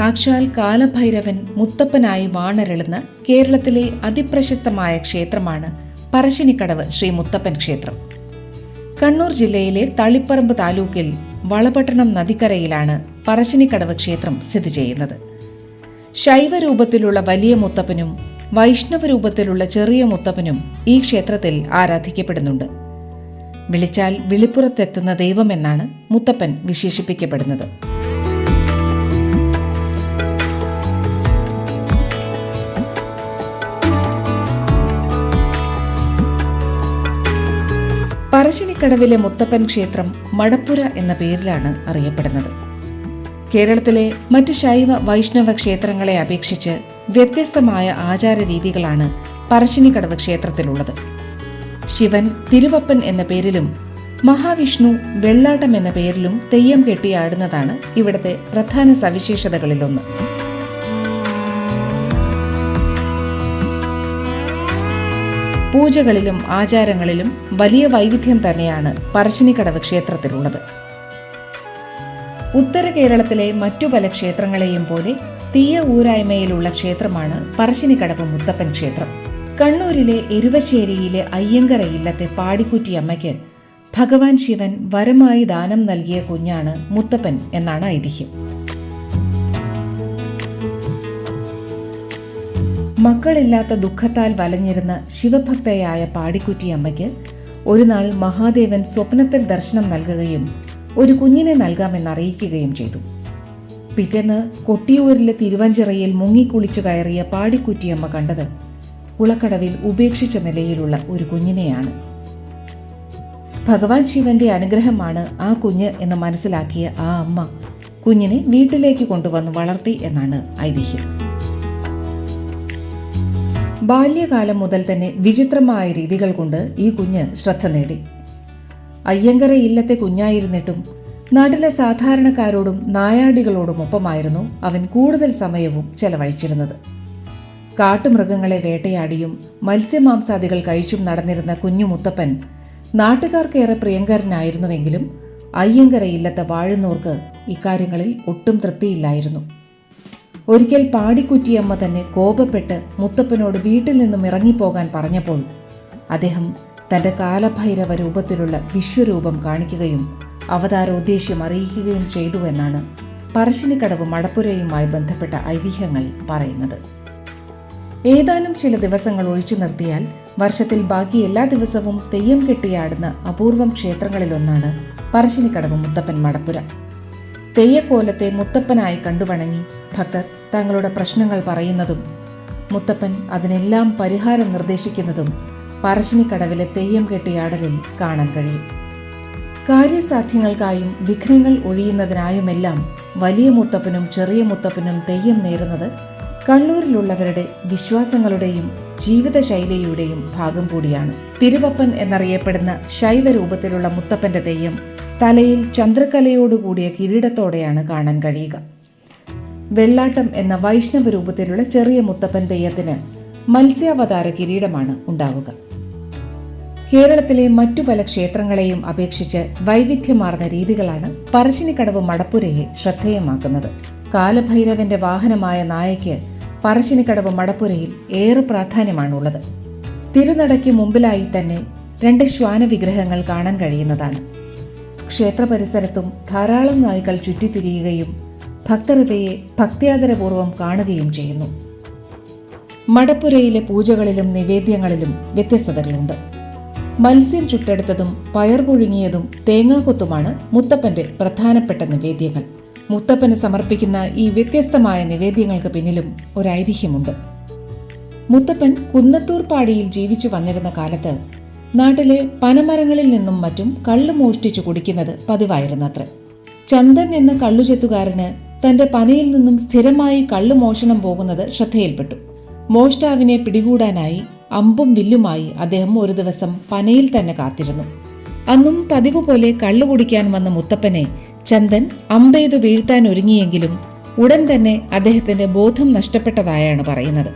സാക്ഷാൽ കാലഭൈരവൻ മുത്തപ്പനായി വാണരളുന്ന കേരളത്തിലെ അതിപ്രശസ്തമായ ക്ഷേത്രമാണ് പറശ്ശിനിക്കടവ് ശ്രീ മുത്തപ്പൻ ക്ഷേത്രം. കണ്ണൂർ ജില്ലയിലെ തളിപ്പറമ്പ് താലൂക്കിൽ വളപട്ടണം നദിക്കരയിലാണ് പറശ്ശിനിക്കടവ് ക്ഷേത്രം സ്ഥിതി ചെയ്യുന്നത്. ശൈവരൂപത്തിലുള്ള വലിയ മുത്തപ്പനും വൈഷ്ണവ രൂപത്തിലുള്ള ചെറിയ മുത്തപ്പനും ഈ ക്ഷേത്രത്തിൽ ആരാധിക്കപ്പെടുന്നുണ്ട്. വിളിച്ചാൽ വിളിപ്പുറത്തെത്തുന്ന ദൈവമെന്നാണ് മുത്തപ്പൻ വിശേഷിപ്പിക്കപ്പെടുന്നത്. പറശ്ശിനിക്കടവിലെ മുത്തപ്പൻ ക്ഷേത്രം മടപ്പുര എന്ന പേരിലാണ് അറിയപ്പെടുന്നത്. കേരളത്തിലെ മറ്റ് ശൈവ വൈഷ്ണവ ക്ഷേത്രങ്ങളെ അപേക്ഷിച്ച് വ്യത്യസ്തമായ ആചാര രീതികളാണ് പറശ്ശിനിക്കടവ് ക്ഷേത്രത്തിലുള്ളത്. ശിവൻ തിരുവപ്പൻ എന്ന പേരിലും മഹാവിഷ്ണു വെള്ളാട്ടം എന്ന പേരിലും തെയ്യം കെട്ടിയാടുന്നതാണ് ഇവിടുത്തെ പ്രധാന സവിശേഷതകളിലൊന്ന്. പൂജകളിലും ആചാരങ്ങളിലും വലിയ വൈവിധ്യം തന്നെയാണ് പറശ്ശിനിക്കടവ് ക്ഷേത്രത്തിലുള്ളത്. ഉത്തര കേരളത്തിലെ മറ്റു പല ക്ഷേത്രങ്ങളെയും പോലെ തീയ ഊരായ്മയിലുള്ള ക്ഷേത്രമാണ് പറശ്ശിനിക്കടവ് മുത്തപ്പൻ ക്ഷേത്രം. കണ്ണൂരിലെ എരുവശ്ശേരിയിലെ അയ്യങ്കര ഇല്ലത്തെ പാടിക്കുറ്റിയമ്മയ്ക്ക് ഭഗവാൻ ശിവൻ വരമായി ദാനം നൽകിയ കുഞ്ഞാണ് മുത്തപ്പൻ എന്നാണ് ഐതിഹ്യം. മക്കളില്ലാത്ത ദുഃഖത്താൽ വലഞ്ഞിരുന്ന ശിവഭക്തയായ പാടിക്കുറ്റിയമ്മയ്ക്ക് ഒരു നാൾ മഹാദേവൻ സ്വപ്നത്തിൽ ദർശനം നൽകുകയും ഒരു കുഞ്ഞിനെ നൽകാമെന്നറിയിക്കുകയും ചെയ്തു. പിറ്റേന്ന് കൊട്ടിയൂരിലെ തിരുവഞ്ചിറയിൽ മുങ്ങിക്കുളിച്ചു കയറിയ പാടിക്കുറ്റിയമ്മ കണ്ടത് കുളക്കടവിൽ ഉപേക്ഷിച്ച നിലയിലുള്ള ഒരു കുഞ്ഞിനെയാണ്. ഭഗവാൻ ശിവന്റെ അനുഗ്രഹമാണ് ആ കുഞ്ഞ് എന്ന് മനസ്സിലാക്കിയ ആ അമ്മ കുഞ്ഞിനെ വീട്ടിലേക്ക് കൊണ്ടുവന്ന് വളർത്തി എന്നാണ് ഐതിഹ്യം. ബാല്യകാലം മുതൽ തന്നെ വിചിത്രമായ രീതികൾ കൊണ്ട് ഈ കുഞ്ഞ് ശ്രദ്ധ നേടി. അയ്യങ്കര ഇല്ലത്തെ കുഞ്ഞായിരുന്നിട്ടും നാട്ടിലെ സാധാരണക്കാരോടും നായാടികളോടും ഒപ്പമായിരുന്നു അവൻ കൂടുതൽ സമയവും ചെലവഴിച്ചിരുന്നത്. കാട്ടുമൃഗങ്ങളെ വേട്ടയാടിയും മത്സ്യമാംസാദികൾ കഴിച്ചും നടന്നിരുന്ന കുഞ്ഞു മുത്തപ്പൻ നാട്ടുകാർക്കേറെ പ്രിയങ്കരനായിരുന്നുവെങ്കിലും അയ്യങ്കര ഇല്ലത്തെ വാഴുന്നോർക്ക് ഇക്കാര്യങ്ങളിൽ ഒട്ടും തൃപ്തിയില്ലായിരുന്നു. ഒരിക്കൽ പാടിക്കുറ്റിയമ്മ തന്നെ കോപപ്പെട്ട് മുത്തപ്പനോട് വീട്ടിൽ നിന്നും ഇറങ്ങിപ്പോകാൻ പറഞ്ഞപ്പോൾ അദ്ദേഹം തന്റെ കാലഭൈരവ രൂപത്തിലുള്ള വിശ്വരൂപം കാണിക്കുകയും അവതാരോദ്ദേശ്യം അറിയിക്കുകയും ചെയ്തുവെന്നാണ് പറശ്ശിനിക്കടവ് മടപ്പുരയുമായി ബന്ധപ്പെട്ട ഐതിഹ്യങ്ങൾ പറയുന്നത്. ഏതാനും ചില ദിവസങ്ങൾ ഒഴിച്ചു നിർത്തിയാൽ വർഷത്തിൽ ബാക്കി എല്ലാ ദിവസവും തെയ്യം കെട്ടിയാടുന്ന അപൂർവം ക്ഷേത്രങ്ങളിലൊന്നാണ് പറശ്ശിനിക്കടവ് മുത്തപ്പൻ മടപ്പുര. തെയ്യക്കോലത്തെ മുത്തപ്പനായി കണ്ടുവണങ്ങി ഭക്തർ തങ്ങളുടെ പ്രശ്നങ്ങൾ പറയുന്നതും മുത്തപ്പൻ അതിനെല്ലാം പരിഹാരം നിർദ്ദേശിക്കുന്നതും പറശ്ശിനിക്കടവിലെ തെയ്യം കെട്ടിയാടലിൽ കാണാൻ കഴിയും. കാര്യസാധ്യങ്ങൾക്കായും വിഘ്നങ്ങൾ ഒഴിയുന്നതിനായുമെല്ലാം വലിയ മുത്തപ്പനും ചെറിയ മുത്തപ്പനും തെയ്യം നേരുന്നത് കണ്ണൂരിലുള്ളവരുടെ വിശ്വാസങ്ങളുടെയും ജീവിതശൈലിയുടെയും ഭാഗം കൂടിയാണ്. തിരുവപ്പൻ എന്നറിയപ്പെടുന്ന ശൈവരൂപത്തിലുള്ള മുത്തപ്പന്റെ തെയ്യം തലയിൽ ചന്ദ്രകലയോടുകൂടിയ കിരീടത്തോടെയാണ് കാണാൻ കഴിയുക. വെള്ളാട്ടം എന്ന വൈഷ്ണവ രൂപത്തിലുള്ള ചെറിയ മുത്തപ്പൻ തെയ്യത്തിന് മത്സ്യാവതാര കിരീടമാണ് ഉണ്ടാവുക. കേരളത്തിലെ മറ്റു പല ക്ഷേത്രങ്ങളെയും അപേക്ഷിച്ച് വൈവിധ്യമാർന്ന രീതികളാണ് പറശ്ശിനിക്കടവ് മടപ്പുരയെ ശ്രദ്ധേയമാക്കുന്നത്. കാലഭൈരവന്റെ വാഹനമായ നായയ്ക്ക് പറശ്ശിനിക്കടവ് മടപ്പുരയിൽ ഏറെ പ്രാധാന്യമാണുള്ളത്. തിരുനടയ്ക്ക് മുമ്പിലായി തന്നെ രണ്ട് ശ്വാന വിഗ്രഹങ്ങൾ കാണാൻ കഴിയുന്നതാണ്. ക്ഷേത്ര പരിസരത്തും ധാരാളം നായ്ക്കൾ ചുറ്റിത്തിരിയുകയും ഭക്തർ ഇവയെ ഭക്ത്യാദരപൂർവം കാണുകയും ചെയ്യുന്നു. മടപ്പുരയിലെ പൂജകളിലും നിവേദ്യങ്ങളിലും വ്യത്യസ്തതകളുണ്ട്. മത്സ്യം ചുട്ടെടുത്തതും പയർ പുഴുങ്ങിയതും തേങ്ങാക്കൊത്തുമാണ് മുത്തപ്പന്റെ പ്രധാനപ്പെട്ട നിവേദ്യങ്ങൾ. മുത്തപ്പന് സമർപ്പിക്കുന്ന ഈ വ്യത്യസ്തമായ നിവേദ്യങ്ങൾക്ക് പിന്നിലും ഒരു ഐതിഹ്യമുണ്ട് മുത്തപ്പൻ കുന്നത്തൂർ പാടിയിൽ ജീവിച്ചു വന്നിരുന്ന കാലത്ത് നാട്ടിലെ പനമരങ്ങളിൽ നിന്നും മറ്റും കള്ളു മോഷ്ടിച്ചു കുടിക്കുന്നത് പതിവായിരുന്നത്രേ. ചന്ദൻ എന്ന കള്ളുചെത്തുകാരന് തന്റെ പനയിൽ നിന്നും സ്ഥിരമായി കള്ളു മോഷണം പോകുന്നത് ശ്രദ്ധയിൽപ്പെട്ടു. മോഷ്ടാവിനെ പിടികൂടാനായി അമ്പും വില്ലുമായി അദ്ദേഹം ഒരു ദിവസം പനയിൽ തന്നെ കാത്തിരുന്നു. അന്നും പതിവ് പോലെ കള്ളു കുടിക്കാൻ വന്ന മുത്തപ്പനെ ചന്ദൻ അമ്പെയ്തു വീഴ്ത്താൻ ഒരുങ്ങിയെങ്കിലും ഉടൻ തന്നെ അദ്ദേഹത്തിന്റെ ബോധം നഷ്ടപ്പെട്ടതായാണ് പറയുന്നത്.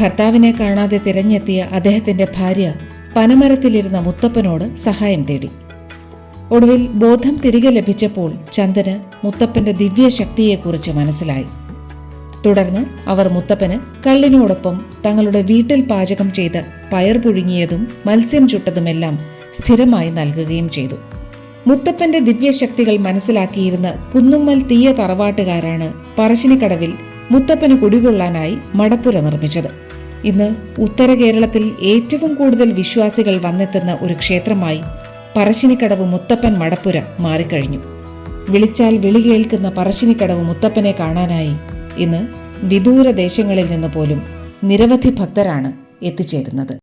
ഭർത്താവിനെ കാണാതെ തിരഞ്ഞെത്തിയ അദ്ദേഹത്തിന്റെ ഭാര്യ പനമരത്തിലിരുന്ന മുത്തപ്പനോട് സഹായം തേടി. ഒടുവിൽ ബോധം തിരികെ ലഭിച്ചപ്പോൾ ചന്ദന് മുത്തപ്പന്റെ ദിവ്യശക്തിയെക്കുറിച്ച് മനസ്സിലായി. തുടർന്ന് അവർ മുത്തപ്പന് കള്ളിനോടൊപ്പം തങ്ങളുടെ വീട്ടിൽ പാചകം ചെയ്ത് പയർ പുഴുങ്ങിയതും മത്സ്യം ചുട്ടതുമെല്ലാം സ്ഥിരമായി നൽകുകയും ചെയ്തു. മുത്തപ്പന്റെ ദിവ്യശക്തികൾ മനസ്സിലാക്കിയിരുന്ന കുന്നുമ്മൽ തീയ തറവാട്ടുകാരാണ് പറശ്ശിനിക്കടവിൽ മുത്തപ്പന് കുടികൊള്ളാനായി മടപ്പുര നിർമ്മിച്ചത്. ഇന്ന് ഉത്തര കേരളത്തിൽ ഏറ്റവും കൂടുതൽ വിശ്വാസികൾ വന്നെത്തുന്ന ഒരു ക്ഷേത്രമായി പറശ്ശിനിക്കടവ് മുത്തപ്പൻ മടപ്പുര മാറിക്കഴിഞ്ഞു. വിളിച്ചാൽ വിളി കേൾക്കുന്ന പറശ്ശിനിക്കടവ് മുത്തപ്പനെ കാണാനായി ഇന്ന് വിദൂര ദേശങ്ങളിൽ നിന്ന് പോലും നിരവധി ഭക്തരാണ് എത്തിച്ചേരുന്നത്.